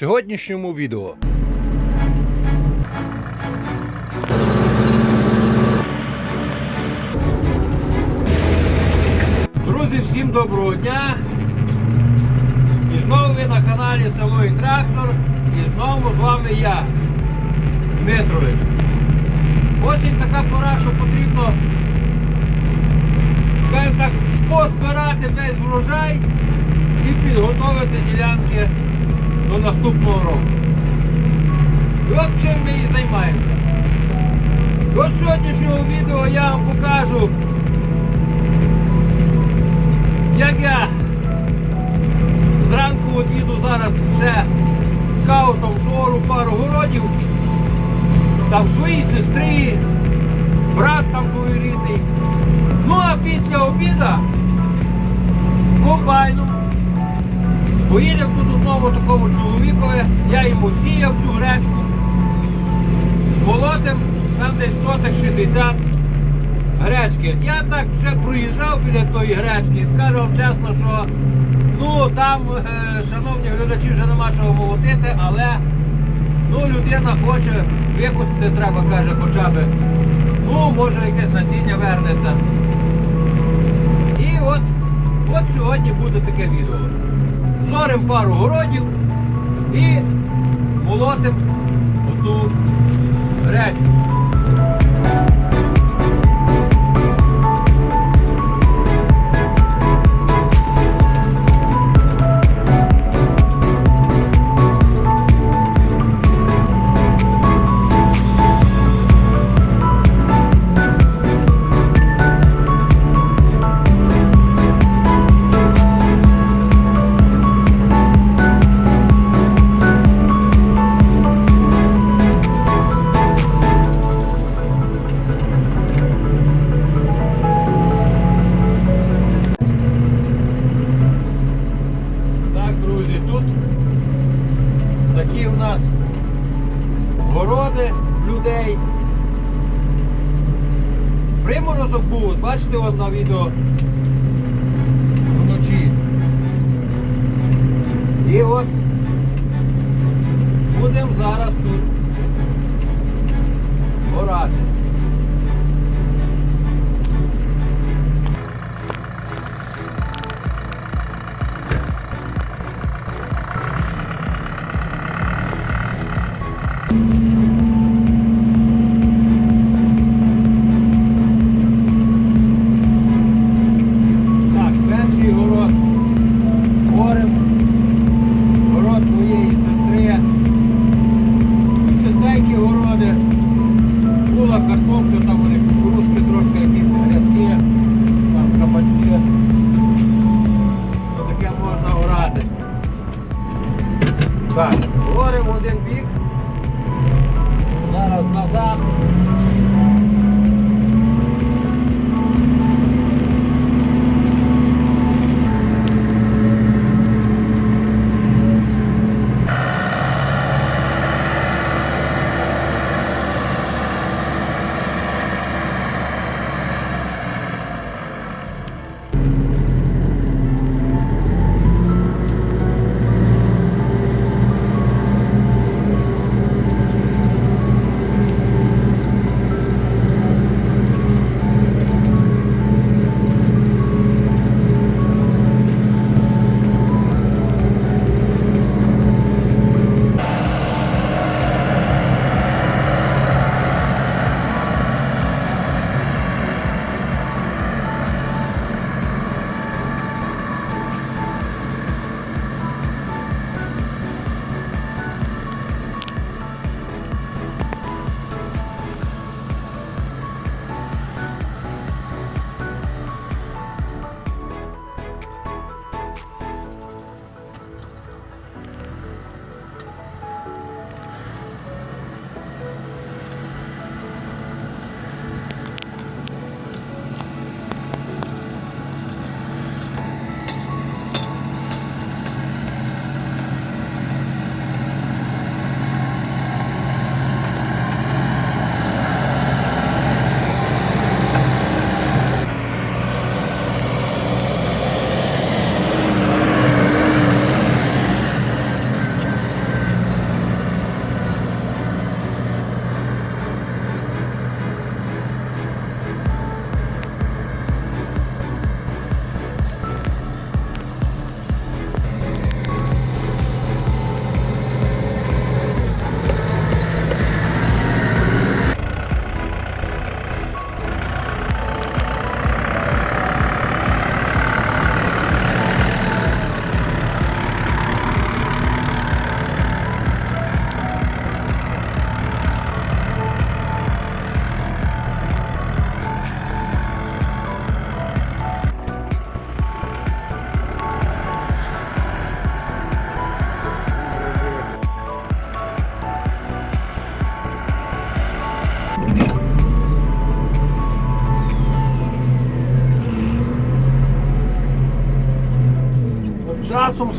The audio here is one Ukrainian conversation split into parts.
сьогоднішньому відео. Друзі, всім доброго дня! І знову ви на каналі Село і Трактор. І знову з вами я, Дмитрович. Осінь така пора, що потрібно, скажімо так, позбирати весь врожай і підготовити ділянки до наступного року. От чим ми і займаємося. От сьогоднішнього відео я вам покажу, як я зранку от їду зараз ще скаутом зору пару городів, там своїй сестри, брат там двоюрідний. Ну а після обіда комбайном поїдемо тут одному такому чоловікові, я йому сіяв цю гречку, молотим, там десь сотих 60 гречки. Я так вже проїжджав біля тої гречки і скажу вам чесно, що ну там, е, шановні глядачі, вже нема чого молотити, але ну, людина хоче викусити, треба, каже, хоча б. Ну, може якесь насіння вернеться. І от, от сьогодні буде таке відео. Зорим пару городів і молотим одну речку. Городи людей. Приморозок був, бачите от на відео вночі. І от будемо зараз тут орати.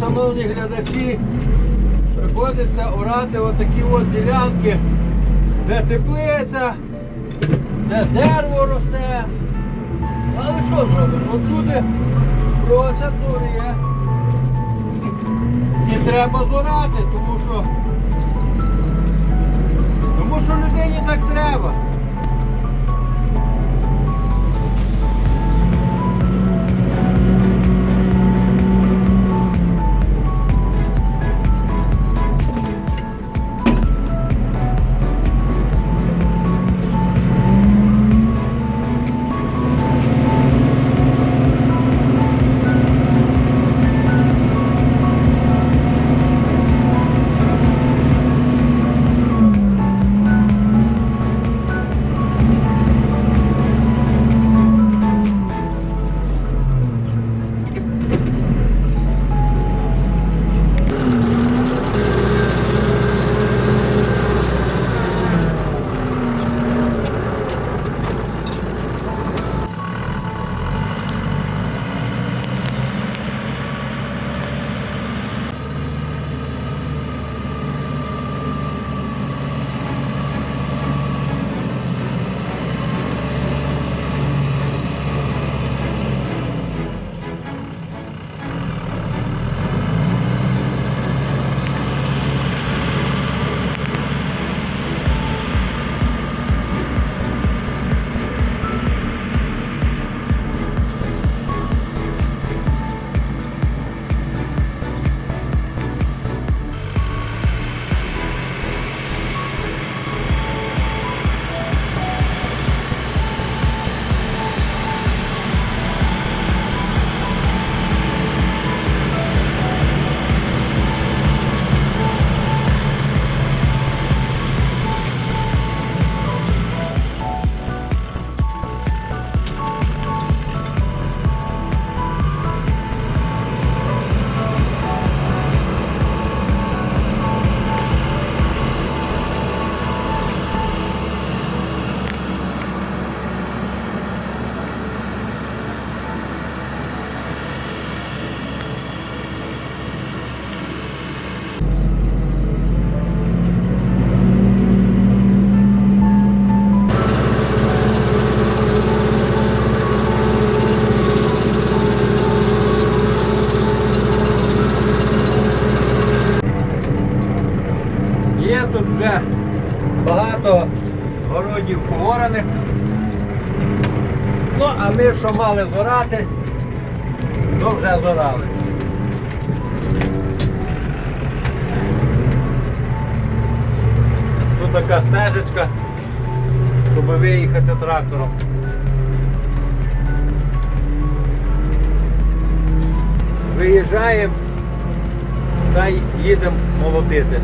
Шановні глядачі, приходиться орати отакі от ділянки, де теплиця, де дерево росте. Але що зробиш? От люди просять. І треба зорати, тому що. Тому що людині так треба. Мали зорати, то вже зорали. Тут така стежечка, щоб виїхати трактором. Виїжджаємо та їдемо молотити.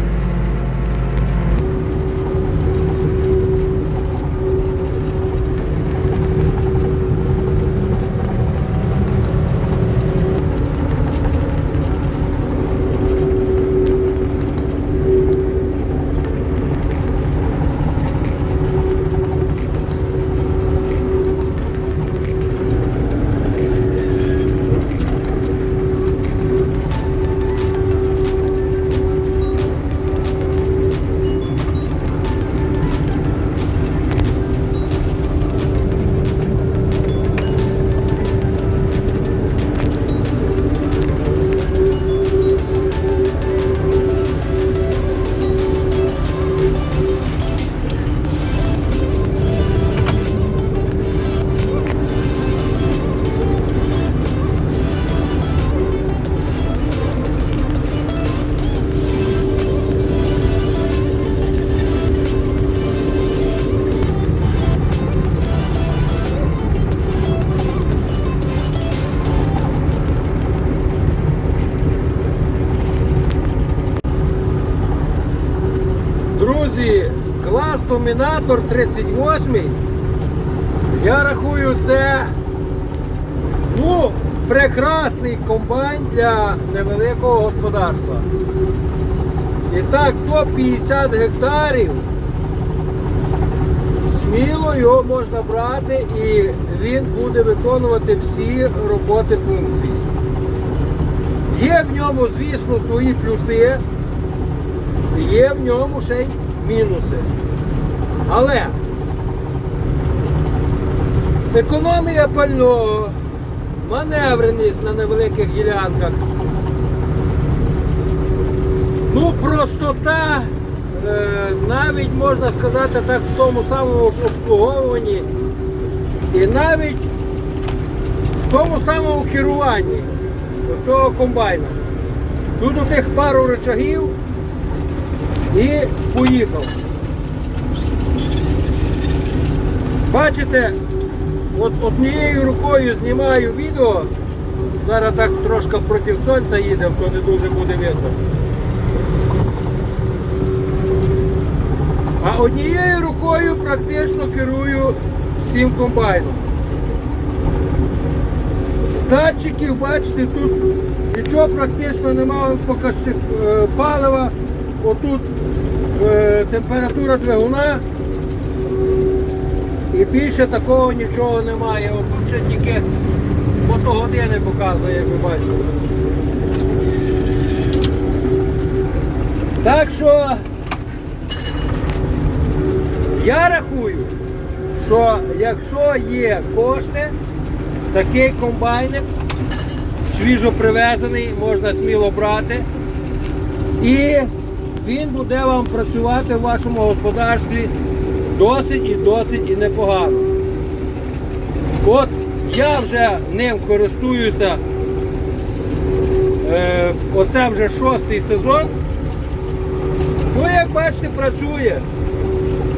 Домінатор 38. Я рахую, це ну, прекрасний комбайн для невеликого господарства. І так, до 50 гектарів. Сміло його можна брати і він буде виконувати всі роботи функції. Є в ньому, звісно, свої плюси, є в ньому ще й мінуси. Але економія пального, маневреність на невеликих ділянках, ну простота, е, навіть можна сказати так в тому самому обслуговуванні і навіть в тому самому керуванні цього комбайна. Тут у тих пару рычагів і поїхав. Бачите, от однією рукою знімаю відео. Зараз так трошки проти сонця їдемо, то не дуже буде видно. А однією рукою практично керую всім комбайном. З датчиків, бачите, тут нічого практично немає, поки ще палива. Отут е, температура двигуна. І більше такого нічого немає. Ще тільки мотогодини показує, як ви бачите. Так що я рахую, що якщо є кошти, такий комбайник свіжо привезений, можна сміло брати. І він буде вам працювати в вашому господарстві досить і досить і непогано. От я вже ним користуюся. Е, оце вже шостий сезон. Ну, як бачите, працює.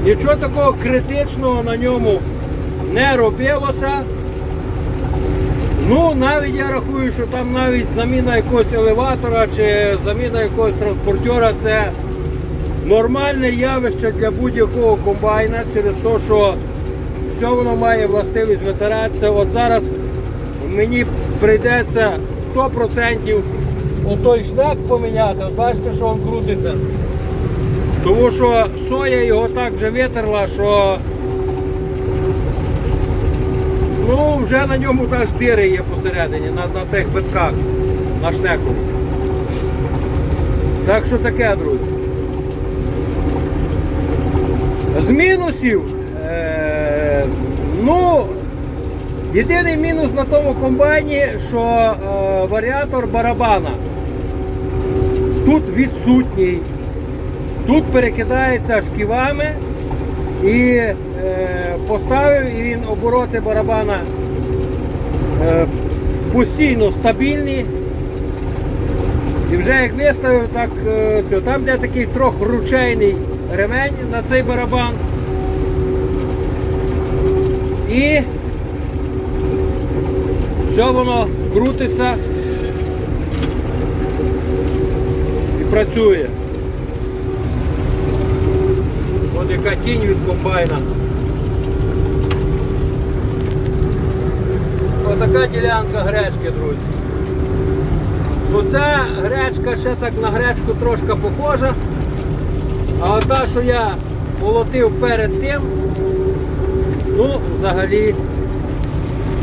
Нічого такого критичного на ньому не робилося. Ну, навіть я рахую, що там навіть заміна якогось елеватора чи заміна якогось транспортера це нормальне явище для будь-якого комбайна через те, що все воно має властивість витиратися. От зараз мені прийдеться 100% отой шнек поміняти. От бачите, що він крутиться. Тому що соя його так вже витерла, що ну, вже на ньому так дири є посередині, на, на тих битках, на шнеку. Так що таке, друзі. З мінусів, е, ну, єдиний мінус на тому комбайні, що е, варіатор барабана тут відсутній. Тут перекидається шківами і е, поставив і він обороти барабана е, постійно стабільні. І вже як виставив, так е, там де такий трохи ручейний ремень на цей барабан. І все воно крутиться і працює. От яка тінь від комбайна. Отака ділянка гречки, друзі. Ну гречка ще так на гречку трошки похожа. А ота, що я молотив перед тим, ну, взагалі,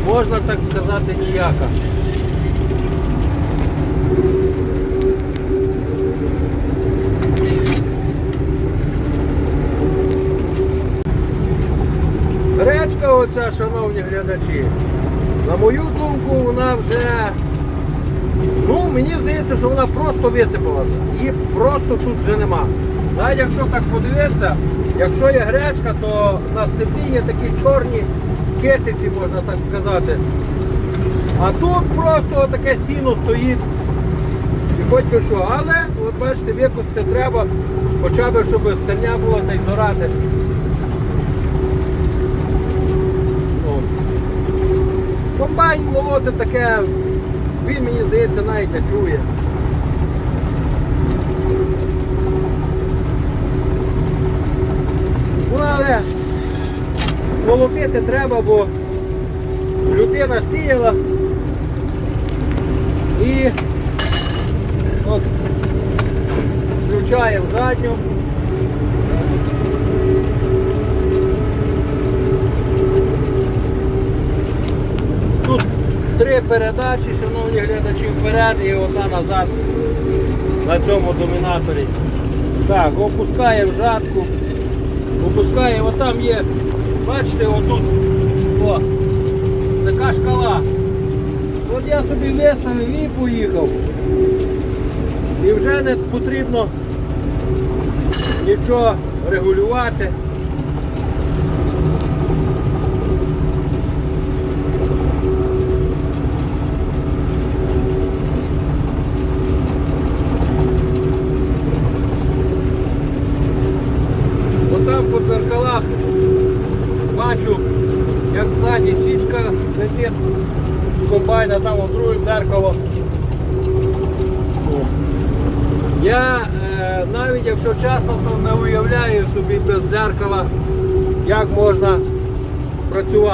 можна так сказати, ніяка. Гречка оця, шановні глядачі, на мою думку, вона вже, ну, мені здається, що вона просто висипалася. Її просто тут вже нема. Навіть якщо так подивитися, якщо є гречка, то на стеблі є такі чорні китиці, можна так сказати. А тут просто таке сіно стоїть. І хоч би що. Але, от бачите, викости треба, хоча б, щоб стеня була та й зорати. Комбайн молоти таке, він мені здається навіть не чує. Але молотити треба, бо людина сіяла і от включаємо задню. Тут Три передачі, шановні глядачі, вперед і одна назад на цьому домінаторі. Так, опускаємо жатку. Опускаємо, там є, бачите, отут о, така шкала. От я собі виставив і поїхав. І вже не потрібно нічого регулювати. Отам по дзеркалах бачу, як ззаді січка летить з комбайна, там у друге дзеркало. О. Я е, навіть якщо чесно, то не уявляю собі без дзеркала, як можна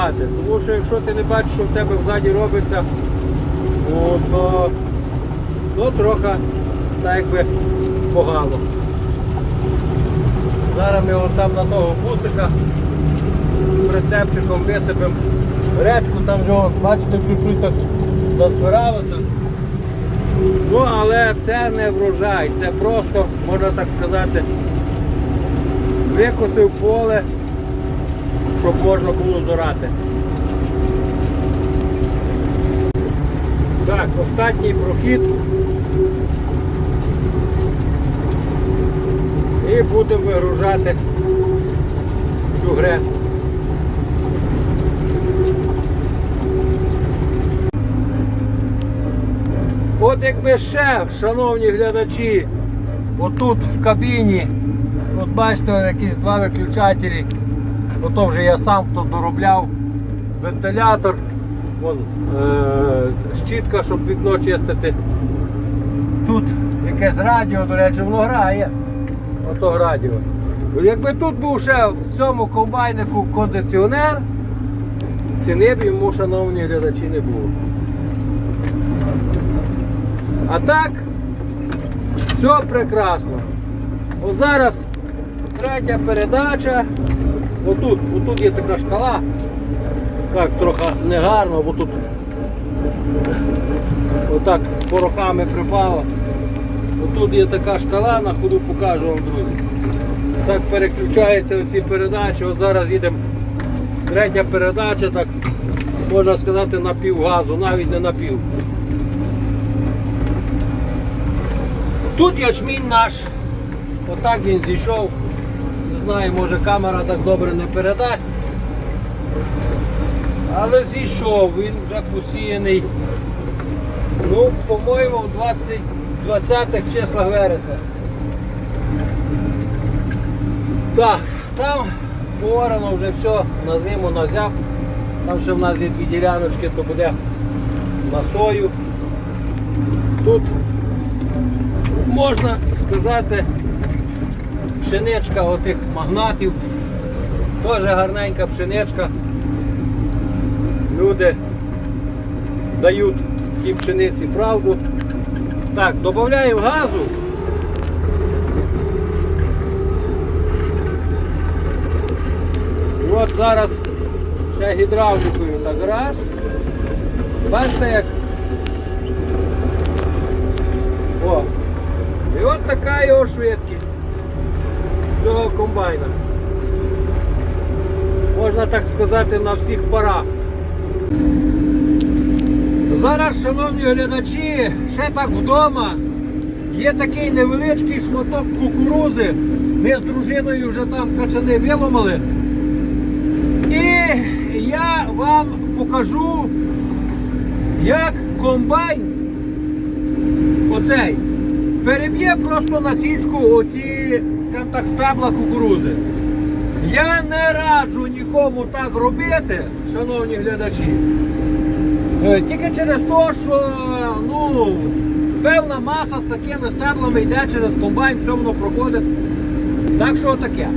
працювати. Тому що якщо ти не бачиш, що в тебе ззаді робиться, о, то, то трохи так якби погано. Зараз ми там на того бусика прицепчиком висипемо речку, там вже, бачите, чуть-чуть так назбиралося. Ну, але це не врожай, це просто, можна так сказати, викосив поле, щоб можна було зорати. Так, останній прохід. І будемо вигружати цю гречку. От якби ще, шановні глядачі, отут в кабіні, от бачите, якісь два виключателі. Ото вже я сам тут доробляв вентилятор, Вон, е- щітка, щоб вікно чистити. Тут якесь радіо, до речі, воно грає. Ото радіо. Якби тут був ще в цьому комбайнику кондиціонер, ціни б йому, шановні глядачі, не було. А так, все прекрасно. От зараз третя передача. Отут, отут є така шкала. Так, трохи негарно, бо тут отак порохами припало. Отут є така шкала, на ходу покажу вам, друзі. Так переключаються оці передачі. От зараз їдемо третя передача, так можна сказати, на пів газу, навіть не на пів. Тут ячмінь наш. Отак він зійшов. Знаю, може камера так добре не передасть. Але зійшов, він вже посіяний. Ну, по-моєму, в 20 20-х числах вересня. Так, там поорано вже все на зиму, на зяб. Там ще в нас є дві діляночки, то буде на сою. Тут можна сказати, пшеничка отих магнатів. Теж гарненька пшеничка. Люди дають тій пшениці правду. Так, додаємо газу. От зараз ще гідравлікою так раз. Бачите як. О. І от така його швидкість цього комбайна. Можна так сказати на всіх парах. Зараз, шановні глядачі, ще так вдома є такий невеличкий шматок кукурузи. Ми з дружиною вже там качани виломали. І я вам покажу, як комбайн оцей переб'є просто на січку оті, скажімо так, стебла кукурузи. Я не раджу нікому так робити, шановні глядачі. Е, Тільки через те, що ну, певна маса з такими стеблами йде через комбайн, все воно проходить. Так що таке.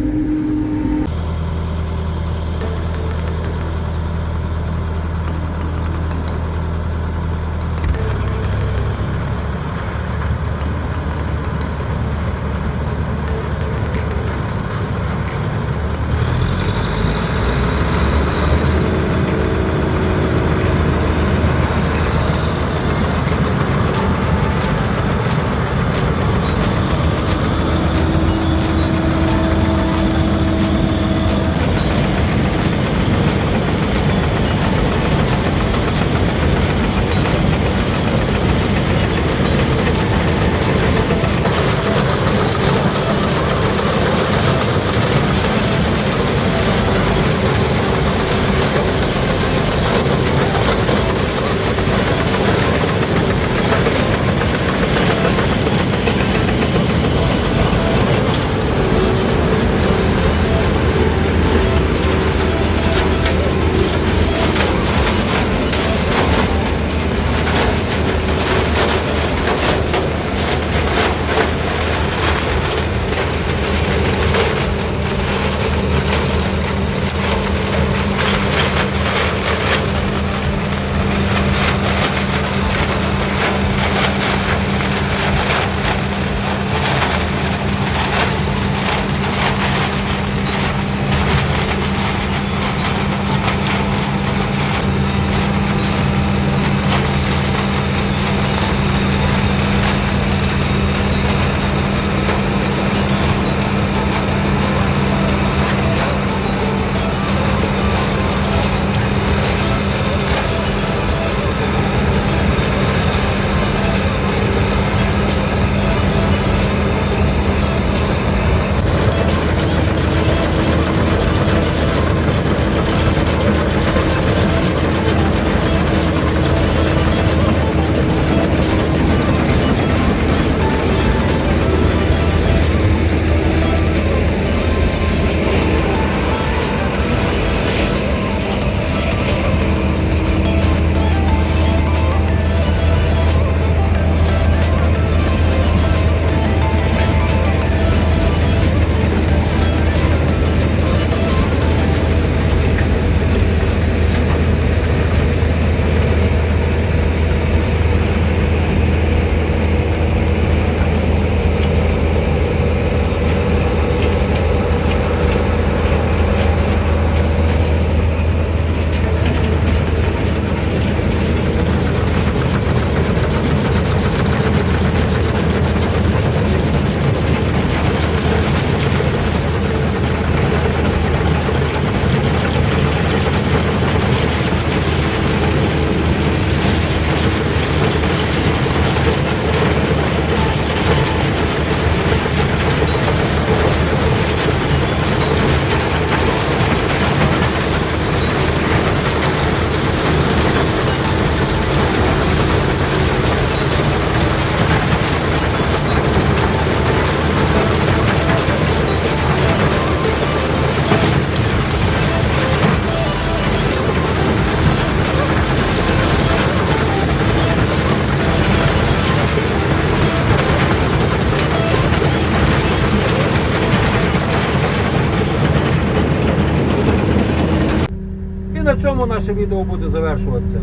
Наше відео буде завершуватися.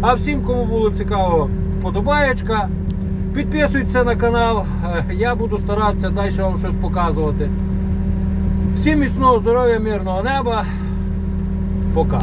А всім, кому було цікаво, вподобаєчка. Підписуйтеся на канал, е, я буду старатися далі вам щось показувати. Всім міцного здоров'я, мирного неба. Пока.